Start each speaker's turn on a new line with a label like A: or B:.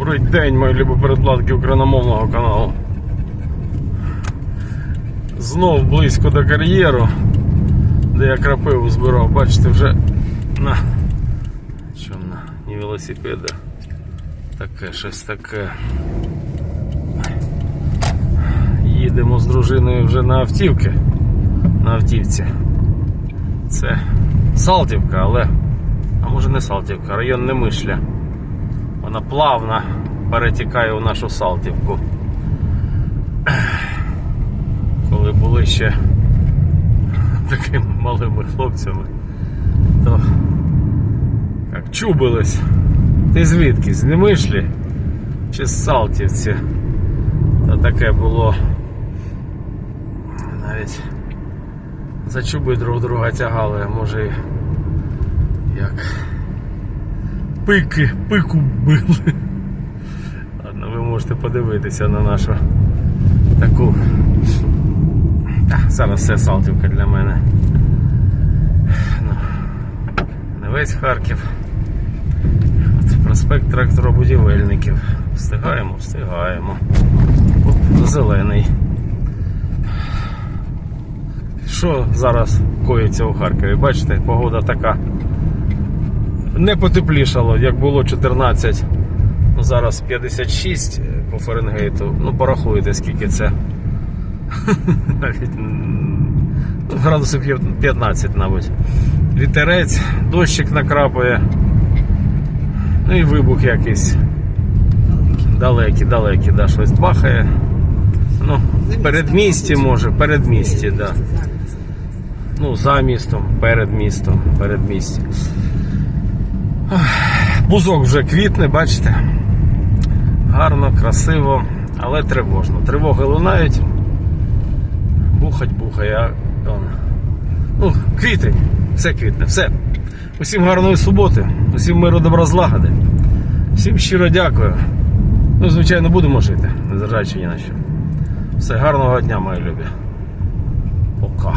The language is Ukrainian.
A: Добрий день, мої любі передплатки україномовного каналу. Знов близько до кар'єру, де я крапиву збирав, бачите, вже на що на ні велосипеда. Таке щось таке. Їдемо з дружиною вже на автівки. На автівці. Це Салтівка, але. А може не Салтівка, район Немишля. Вона плавно перетікає у нашу Салтівку. Коли були ще такими малими хлопцями, то як чубились. Ти звідки? З Немишлі чи з Салтівці? Та таке було. Навіть за чуби друг друга тягали, може як пики, пику били. Ладно, ви можете подивитися на нашу таку. Та, зараз все Салтівка для мене. Ну, не весь Харків. От проспект тракторобудівельників. Встигаємо, встигаємо. Оп, зелений. Що зараз коїться у Харкові? Бачите, погода така не потеплішало, як було 14, ну зараз 56 по Фаренгейту. Ну, порахуйте, скільки це. Навіть ну, градусів 15, мабуть. Вітерець, дощик накрапає. Ну і вибух якийсь. Далекий, далекий, да, щось бахає. Ну, передмісті може, передмісті, да. Ну, за містом, перед містом, передмісті. Бузок вже квітне, бачите? Гарно, красиво, але тривожно. Тривоги лунають. Бухать, бухає. а. Ну, квітень, все квітне, все. Усім гарної суботи, усім миру добра злагоди. Всім щиро дякую. Ну, звичайно, будемо жити, незважаючи ні на що. Все, гарного дня, мої любі. Пока.